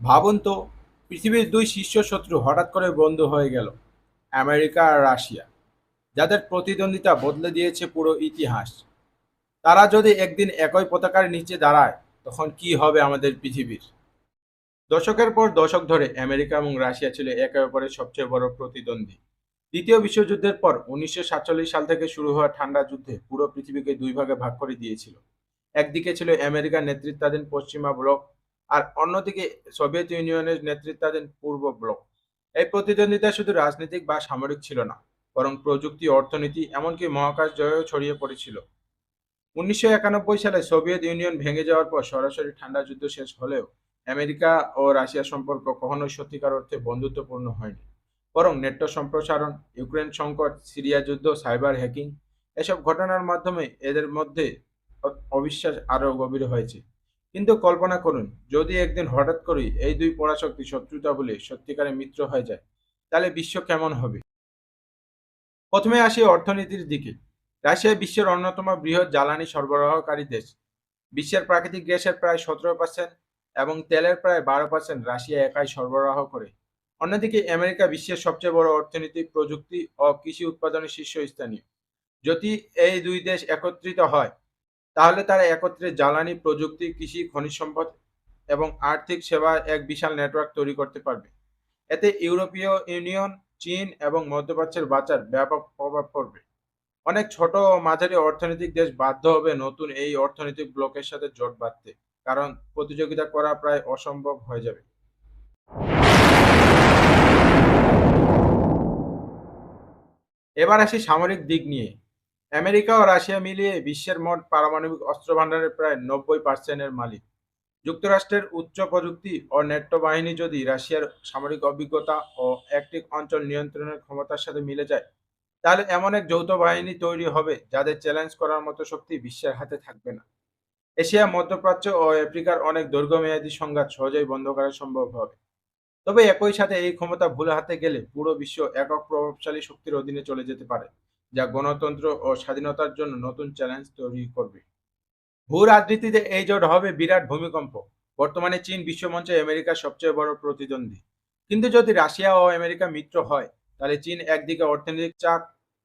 ভাবুন তো, পৃথিবীর দুই শীর্ষ শত্রু হঠাৎ করে বন্ধু হয়ে গেল, আমেরিকা আর রাশিয়া, যাদের প্রতিদ্বন্দ্বিতা বদলে দিয়েছে পুরো ইতিহাস। তারা যদি একদিন একই পতাকার নিচে দাঁড়ায়, তখন কি হবে আমাদের পৃথিবীর? দশকের পর দশক ধরে আমেরিকা এবং রাশিয়া ছিল একে অপরের সবচেয়ে বড় প্রতিদ্বন্দ্বী। দ্বিতীয় বিশ্বযুদ্ধের পর উনিশশো সাতচল্লিশ সাল থেকে শুরু হওয়া ঠান্ডা যুদ্ধে পুরো পৃথিবীকে দুই ভাগে ভাগ করে দিয়েছিল। একদিকে ছিল আমেরিকার নেতৃত্বাধীন পশ্চিমা ব্লক আর অন্যদিকে সোভিয়েত ইউনিয়নের নেতৃত্বাধীন পূর্ব ব্লক। এই প্রতিদ্বন্দ্বিতা শুধু রাজনৈতিক বা সামরিক ছিল না, বরং প্রযুক্তি, অর্থনীতি, এমনকি মহাকাশ জয়ও ছড়িয়ে পড়েছিল। উনিশশো একানব্বই সালে সোভিয়েত ইউনিয়ন ভেঙে যাওয়ার পর সরাসরি ঠান্ডা যুদ্ধ শেষ হলেও আমেরিকা ও রাশিয়া সম্পর্ক কখনোই সত্যিকার অর্থে বন্ধুত্বপূর্ণ হয়নি। বরং নেট্টো সম্প্রসারণ, ইউক্রেন সংকট, সিরিয়া যুদ্ধ, সাইবার হ্যাকিং, এসব ঘটনার মাধ্যমে এদের মধ্যে অবিশ্বাস আরও গভীর হয়েছে। কিন্তু কল্পনা করুন, যদি একদিন হঠাৎ করেই এই দুই পরাশক্তি শত্রুতা বলে সত্যিকারের মিত্র হয়ে যায়, তাহলে বিশ্ব কেমন হবে? প্রথমে আসি অর্থনীতির দিকে। রাশিয়া বিশ্বের অন্যতম বৃহৎ জ্বালানি সরবরাহকারী দেশ। বিশ্বের প্রাকৃতিক গ্যাসের প্রায় সতেরো পার্সেন্ট এবং তেলের প্রায় বারো পার্সেন্ট রাশিয়া একাই সরবরাহ করে। অন্যদিকে আমেরিকা বিশ্বের সবচেয়ে বড় অর্থনীতি প্রযুক্তি ও কৃষি উৎপাদনের শীর্ষস্থানীয়। যদি এই দুই দেশ একত্রিত হয় তাহলে তারা একত্রে জ্বালানি, প্রযুক্তি, কৃষি, খনিজ সম্পদ এবং আর্থিক সেবার এক বিশাল নেটওয়ার্ক তৈরি করতে পারবে। এতে ইউরোপীয় ইউনিয়ন, চীন এবং মধ্যপ্রাচ্যের বাজার ব্যাপক প্রভাব পড়বে। অনেক ছোট ও মাঝারি অর্থনৈতিক দেশ বাধ্য হবে নতুন এই অর্থনৈতিক ব্লকের সাথে জোট বাঁধতে, কারণ প্রতিযোগিতা করা প্রায় অসম্ভব হয়ে যাবে। এবার আসি সামরিক দিক নিয়ে। আমেরিকা ও রাশিয়া মিলিয়ে বিশ্বের মোট পারমাণবিক অস্ত্র ভান্ডারের প্রায় নব্বই পার্সেন্টের মালিক। যুক্তরাষ্ট্রের উচ্চ প্রযুক্তি ও নেট্টো বাহিনী যদি রাশিয়ার সামরিক অভিজ্ঞতা ও একটি অঞ্চল নিয়ন্ত্রণের ক্ষমতার সাথে মিলে যায়, তাহলে এমন এক যৌথ বাহিনী তৈরি হবে যাদের চ্যালেঞ্জ করার মতো শক্তি বিশ্বের হাতে থাকবে না। এশিয়া, মধ্যপ্রাচ্য ও আফ্রিকার অনেক দীর্ঘমেয়াদী সংঘাত সহজেই বন্ধ করা সম্ভব হবে। তবে একই সাথে এই ক্ষমতা ভুল হাতে গেলে পুরো বিশ্ব একক প্রভাবশালী শক্তির অধীনে চলে যেতে পারে। যা গণতন্ত্র ও স্বাধীনতার জন্য নতুন চ্যালেঞ্জ তৈরি করবে। ভূ রাজনীতিতে এই জোট হবে বিরাট ভূমিকম্প। বর্তমানে চীন বিশ্বমঞ্চে আমেরিকার সবচেয়ে বড় প্রতিদ্বন্দ্বী। কিন্তু যদি রাশিয়া ও আমেরিকা মিত্র হয়, তাহলে চীন একদিকে অর্থনৈতিক চাপ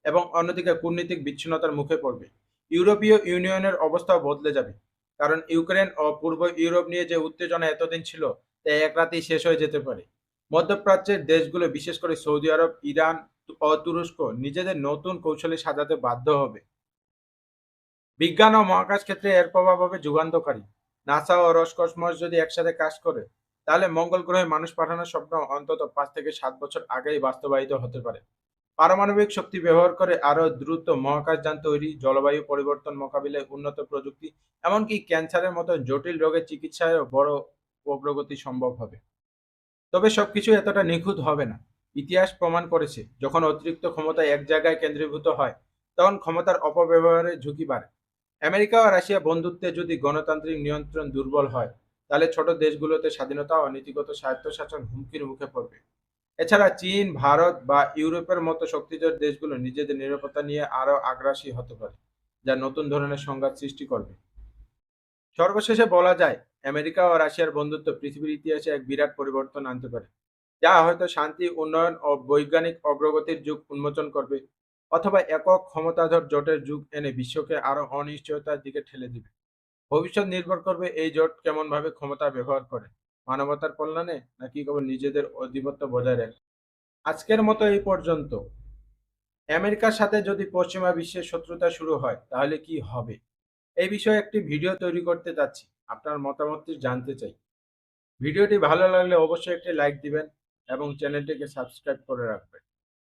এবং অন্যদিকে কূটনীতিক বিচ্ছিন্নতার মুখে পড়বে। ইউরোপীয় ইউনিয়নের অবস্থাও বদলে যাবে। কারণ ইউক্রেন ও পূর্ব ইউরোপ নিয়ে যে উত্তেজনা এতদিন ছিল, তা এক রাতেই শেষ হয়ে যেতে পারে। মধ্যপ্রাচ্যের দেশগুলো, বিশেষ করে সৌদি আরব, ইরান ও তুরস্ক নিজেদের নতুন কৌশলে সাজাতে বাধ্য হবে। বিজ্ঞান ও মহাকাশ ক্ষেত্রে এর প্রভাব হবে যুগান্তকারী। নাসা ও রসকসমস যদি একসাথে কাজ করে, তাহলে মঙ্গল গ্রহে মানুষ পাঠানোর স্বপ্ন অন্তত পাঁচ থেকে সাত বছর আগেই বাস্তবায়িত হতে পারে। পারমাণবিক শক্তি ব্যবহার করে আরও দ্রুত মহাকাশযান তৈরি, জলবায়ু পরিবর্তন মোকাবিলায় উন্নত প্রযুক্তি, এমনকি ক্যান্সারের মতো জটিল রোগের চিকিৎসায়ও বড় অগ্রগতি সম্ভব হবে। তবে সবকিছু এতটা নিখুঁত হবে না। ইতিহাস প্রমাণ করেছে, যখন অতিরিক্ত ক্ষমতা এক জায়গায় কেন্দ্রীভূত হয়, তখন ক্ষমতার অপব্যবহারের ঝুঁকি বাড়ে। আমেরিকা ও রাশিয়া বন্ধুত্বে যদি গণতান্ত্রিক নিয়ন্ত্রণ দুর্বল হয়, তাহলে ছোট দেশগুলোতে স্বাধীনতা ও নীতিগত স্বায়ত্তশাসন হুমকির মুখে পড়বে। এছাড়া চীন, ভারত বা ইউরোপের মতো শক্তিধর দেশগুলো নিজেদের নিরাপত্তা নিয়ে আরও আগ্রাসী হতে পারে, যা নতুন ধরনের সংঘাত সৃষ্টি করবে। সর্বশেষে বলা যায়, আমেরিকা ও রাশিয়ার বন্ধুত্ব পৃথিবীর ইতিহাসে এক বিরাট পরিবর্তন আনতে পারে। যা হয়তো শান্তি, উন্নয়ন ও বৈজ্ঞানিক অগ্রগতির যুগ উন্মোচন করবে অথবা একক ক্ষমতাধর জোটের যুগ এনে বিশ্বকে আরও অনিশ্চয়তার দিকে ঠেলে দিবে। ভবিষ্যৎ নির্ভর করবে এই জোট কেমন ভাবে ক্ষমতা ব্যবহার করে, মানবতার কল্যাণে নাকি কেবল নিজেদের আধিপত্য বজায় রাখে আজকের মতো এই পর্যন্ত। আমেরিকার সাথে যদি পশ্চিমা বিশ্বের শত্রুতা শুরু হয়, তাহলে কি হবে? এই বিষয়ে একটি ভিডিও তৈরি করতে যাচ্ছি। আপনার মতামতটি জানতে চাই। ভিডিওটি ভালো লাগলে অবশ্যই একটি লাইক দিবেন এবং চ্যানেলটিকে সাবস্ক্রাইব করে রাখবেন।